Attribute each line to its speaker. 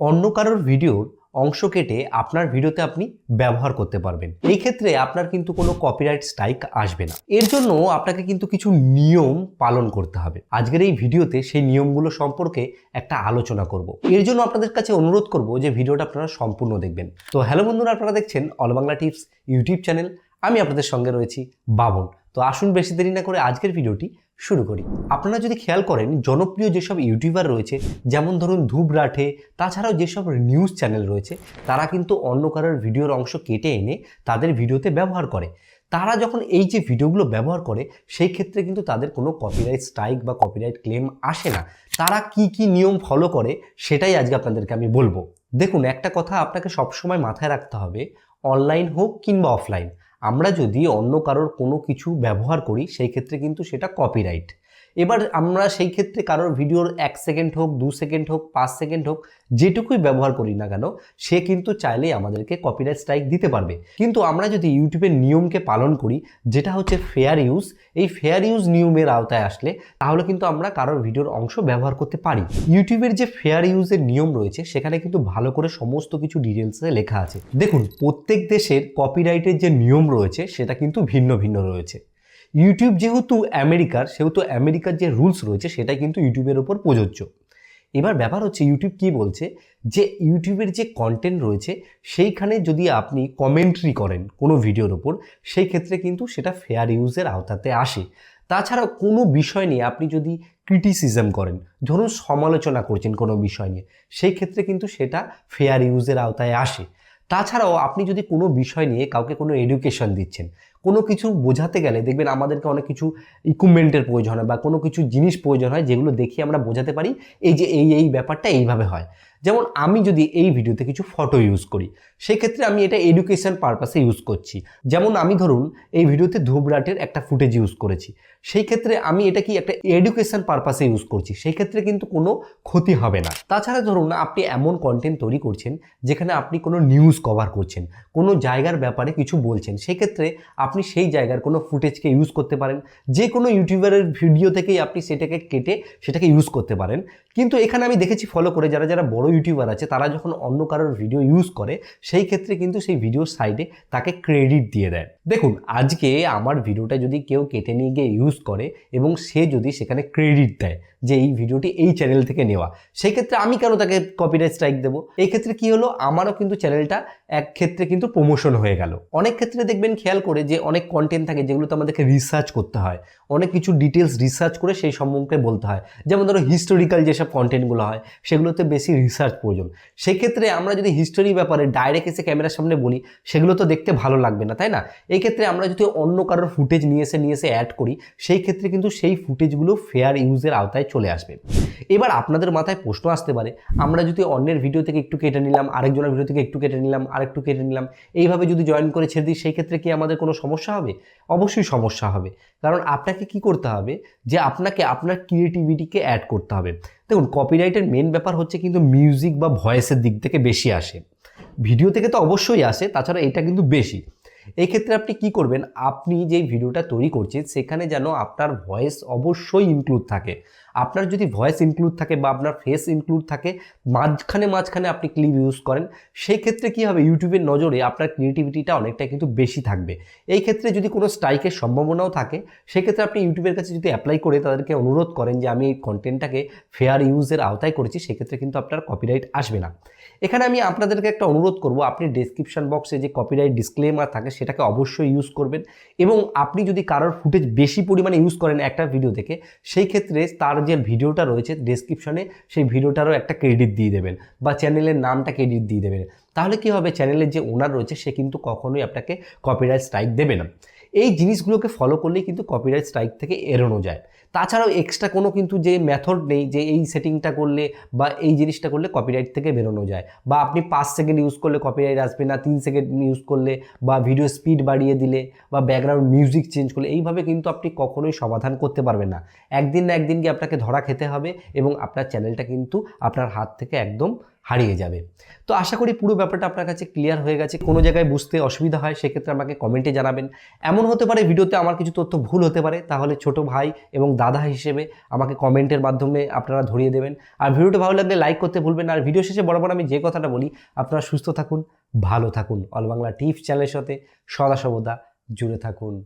Speaker 1: অন্য কারোর ভিডিওর অংশ কেটে আপনার ভিডিওতে আপনি ব্যবহার করতে পারবেন। এই ক্ষেত্রে আপনার কিন্তু কোনো কপিরাইট স্ট্রাইক আসবে না। এর জন্য আপনাকে কিন্তু কিছু নিয়ম পালন করতে হবে। আজকের এই ভিডিওতে সেই নিয়মগুলো সম্পর্কে একটা আলোচনা করব। এর জন্য আপনাদের কাছে অনুরোধ করব যে ভিডিওটা আপনারা সম্পূর্ণ দেখবেন। তো হ্যালো বন্ধুরা, আপনারা দেখছেন all Bangla tips YouTube channel. আমি আপনাদের সঙ্গে রয়েছি বাবন তো আসুন বেশি দেরি না করে আজকের ভিডিওটি শুরু করি। আপনারা যদি খেয়াল করেন, জনপ্রিয় যেসব ইউটিউবার রয়েছে, যেমন ধরুন ধূপ রাঠে, তাছাড়াও যেসব নিউজ চ্যানেল রয়েছে, তারা কিন্তু অন্য কারোর ভিডিওর অংশ কেটে এনে তাদের ভিডিওতে ব্যবহার করে। তারা যখন এই যে ভিডিওগুলো ব্যবহার করে, সেই ক্ষেত্রে কিন্তু তাদের কোনো কপিরাইট স্ট্রাইক বা কপিরাইট ক্লেম আসে না। তারা কি কি নিয়ম ফলো করে, সেটাই আজকে আপনাদেরকে আমি বলব। দেখুন, একটা কথা আপনাকে সবসময় মাথায় রাখতে হবে অনলাইন হোক কিংবা অফলাইন আমরা যদি অন্য কারোর কোনো কিছু ব্যবহার করি সেই ক্ষেত্রে কিন্তু সেটা কপিরাইট এবার আমরা সেই ক্ষেত্রে কারোর ভিডিওর এক সেকেন্ড হোক, দু সেকেন্ড হোক, পাঁচ সেকেন্ড হোক, যেটুকুই ব্যবহার করি না কেন, সে কিন্তু চাইলেই আমাদেরকে কপিরাইট স্ট্রাইক দিতে পারবে। কিন্তু আমরা যদি ইউটিউবের নিয়মকে পালন করি, যেটা হচ্ছে ফেয়ার ইউজ এই ফেয়ার ইউজ নিয়মের আওতায় আসলে তাহলে কিন্তু আমরা কারোর ভিডিওর অংশ ব্যবহার করতে পারি। ইউটিউবের যে ফেয়ার ইউজের নিয়ম রয়েছে, সেখানে কিন্তু ভালো করে সমস্ত কিছু ডিটেলসে লেখা আছে। দেখুন, প্রত্যেক দেশের কপিরাইটের যে নিয়ম রয়েছে, সেটা কিন্তু ভিন্ন ভিন্ন রয়েছে। ইউটিউব যেহেতু আমেরিকার, সেহেতু আমেরিকার যে রুলস রয়েছে সেটা কিন্তু ইউটিউবের ওপর প্রযোজ্য। এবার ব্যাপার হচ্ছে ইউটিউব কি বলছে? যে ইউটিউবের যে কন্টেন্ট রয়েছে, সেইখানে যদি আপনি কমেন্ট্রি করেন কোনো ভিডিওর ওপর, সেই ক্ষেত্রে কিন্তু সেটা ফেয়ার ইউজের আওতাতে আসে। তাছাড়াও কোনো বিষয় নিয়ে আপনি যদি ক্রিটিসিজম করেন, ধরুন সমালোচনা করছেন কোনো বিষয় নিয়ে, সেই ক্ষেত্রে কিন্তু সেটা ফেয়ার ইউজের আওতায় আসে। তাছাড়াও আপনি যদি কোনো বিষয় নিয়ে কাউকে কোনো এডুকেশন দিচ্ছেন, কোনো কিছু বোঝাতে গেলে দেখবেন আমাদেরকে অনেক কিছু ইকুইপমেন্টের প্রয়োজন হয় বা কোনো কিছু জিনিস প্রয়োজন হয় যেগুলো দেখিয়ে আমরা বোঝাতে পারি, এই যে এই এই ব্যাপারটা এইভাবে হয়। যেমন আমি যদি এই ভিডিওতে কিছু ফটো ইউজ করি সেই ক্ষেত্রে আমি এটা এডুকেশন পারপাসে ইউজ করছি। যেমন আমি ধরুন এই ভিডিওতে ধূপরাটের একটা ফুটেজ ইউজ করেছি। সেই ক্ষেত্রে আমি এটা কি একটা এডুকেশন পারপাসে ইউজ করছি সেই ক্ষেত্রে কিন্তু কোনো ক্ষতি হবে না। তাছাড়া ধরুন আপনি এমন কন্টেন্ট তৈরি করছেন, যেখানে আপনি কোনো নিউজ কভার করছেন, কোনো জায়গার ব্যাপারে কিছু বলছেন, সেক্ষেত্রে আপনি সেই জায়গার কোনো ফুটেজকে ইউজ করতে পারেন। যে কোনো ইউটিউবারের ভিডিও থেকেই আপনি সেটাকে কেটে সেটাকে ইউজ করতে পারেন। কিন্তু এখানে আমি দেখেছি ফলো করে যারা যারা বড় ইউটিউবার আছে, তারা যখন অন্য কারোর ভিডিও ইউজ করে, সেই ক্ষেত্রে কিন্তু সেই ভিডিওর সাইডে তাকে ক্রেডিট দিয়ে দেয়। দেখুন, আজকে আমার ভিডিওটা যদি কেউ কেটে নিয়ে গিয়ে ইউজ করে এবং সে যদি সেখানে ক্রেডিট দেয় যে এই ভিডিওটি এই চ্যানেল থেকে নেওয়া। সেই ক্ষেত্রে আমি কেন তাকে কপিরাইট স্ট্রাইক দেবো? এই ক্ষেত্রে কি হলো? আমারও কিন্তু চ্যানেলটা এক ক্ষেত্রে কিন্তু প্রমোশন হয়ে গেল। অনেক ক্ষেত্রে দেখবেন খেয়াল করে যে অনেক কন্টেন্ট থাকে যেগুলোতে আমাদেরকে রিসার্চ করতে হয়। অনেক কিছু ডিটেলস রিসার্চ করে সেই সম্পর্কে বলতে হয়। যেমন ধরো হিস্টোরিক্যাল যেসব কন্টেন্টগুলো হয়, সেগুলোতে বেশি রিসার্চ প্রয়োজন। সেক্ষেত্রে আমরা যদি হিস্টোরি ব্যাপারে ডাইরেক্ট এসে ক্যামেরার সামনে বলি, সেগুলো তো দেখতে ভালো লাগবে না, তাই না? এই ক্ষেত্রে আমরা যদি অন্য কারোর ফুটেজ নিয়ে এসে নিয়ে এসে অ্যাড করি, সেই ক্ষেত্রে কিন্তু সেই ফুটেজগুলো ফেয়ার ইউজের আওতায় চলে আসবে। এবার আপনাদের মাথায় প্রশ্ন আসতে পারে, আমরা যদি অন্যের ভিডিও থেকে একটু কেটে নিলাম, আরেকজনের ভিডিও থেকে একটু কেটে নিলাম, আরেকটু কেটে নিলাম, এইভাবে যদি জয়েন করে ছেড়ে দিই সেই ক্ষেত্রে কি আমাদের কোনো সমস্যা হবে? অবশ্যই সমস্যা হবে। কারণ আপনাকে কি করতে হবে? যে আপনাকে আপনার ক্রিয়েটিভিটিকে অ্যাড করতে হবে। দেখুন কপিরাইটের মেন ব্যাপার হচ্ছে কিন্তু মিউজিক বা ভয়েসের দিক থেকে বেশি আসে। ভিডিও থেকে তো অবশ্যই আসে, তাছাড়া এটা কিন্তু বেশি। এই ক্ষেত্রে আপনি কি করবেন? আপনি যেই ভিডিওটা তৈরি করছেন, সেখানে যেন আপনার ভয়েস অবশ্যই ইনক্লুড থাকে। আপনার যদি ভয়েস ইনক্লুড থাকে বা আপনার ফেস ইনক্লুড থাকে, মাঝখানে মাঝখানে আপনি ক্লিপ ইউজ করেন সেই ক্ষেত্রে কি হবে? ইউটিউবের নজরে আপনার ক্রিয়েটিভিটিটা অনেকটা কিন্তু বেশি থাকবে। এই ক্ষেত্রে যদি কোনো স্ট্রাইকের সম্ভাবনাও থাকে, সেক্ষেত্রে আপনি ইউটিউবের কাছে যদি অ্যাপ্লাই করে তাদেরকে অনুরোধ করেন যে, আমি এই কন্টেন্টটাকে ফেয়ার ইউজের আওতায় করেছি সেক্ষেত্রে কিন্তু আপনার কপিরাইট আসবে না। এখানে আমি আপনাদেরকে একটা অনুরোধ করব। আপনি ডেসক্রিপশন বক্সে যে কপিরাইট ডিসক্লেমার থাকে সেটাকে অবশ্যই ইউজ করবেন। এবং আপনি যদি কারোর ফুটেজ বেশি পরিমাণে ইউজ করেন একটা ভিডিও থেকে, সেই ক্ষেত্রে তার যে ভিডিওটা রয়েছে ডেসক্রিপশনে সেই ভিডিওটারও একটা ক্রেডিট দিয়ে দেবেন বা চ্যানেলের নামটা ক্রেডিট দিয়ে দেবেন। তাহলে কী হবে? চ্যানেলের যে ওনার রয়েছে, সে কিন্তু কখনোই আপনাকে কপিরাইট স্ট্রাইক দেবে না। এই জিনিসগুলোকে ফলো করলেই কিন্তু কপিরাইট স্ট্রাইক থেকে এড়ানো যায়। তাছাড়াও এক্সট্রা কোনো কিন্তু যে মেথড নেই, যে এই সেটিংটা করলে বা এই জিনিসটা করলে কপিরাইট থেকে বেরোনো যায় বা আপনি পাঁচ সেকেন্ড ইউজ করলে কপিরাইট আসবে না, তিন সেকেন্ড ইউজ করলে বা ভিডিও স্পিড বাড়িয়ে দিলে বা ব্যাকগ্রাউন্ড মিউজিক চেঞ্জ করলে, এইভাবে কিন্তু আপনি কখনোই সমাধান করতে পারবেন না। একদিন না একদিন কি আপনাকে ধরা খেতে হবে এবং আপনার চ্যানেলটা কিন্তু আপনার হাত থেকে একদম হারিয়ে যাবে। তো আশা করি পুরো ব্যাপারটা আপনার কাছে ক্লিয়ার হয়ে গেছে। কোনো জায়গায় বুঝতে অসুবিধা হয়, সেক্ষেত্রে আমাকে কমেন্টে জানাবেন। এমন হতে পারে ভিডিওতে আমার কিছু তথ্য ভুল হতে পারে, তাহলে ছোট ভাই এবং দাদা হিসেবে আমাকে কমেন্টের মাধ্যমে আপনারা ধরিয়ে দেবেন। আর ভিডিওটা ভালো লাগলে লাইক করতে ভুলবেন আর ভিডিও শেষে বরাবর আমি যে কথাটা বলি, আপনারা সুস্থ থাকুন, ভালো থাকুন। অল বাংলা টিপস চ্যানেলের সাথে সদা সর্বদা জুড়ে থাকুন।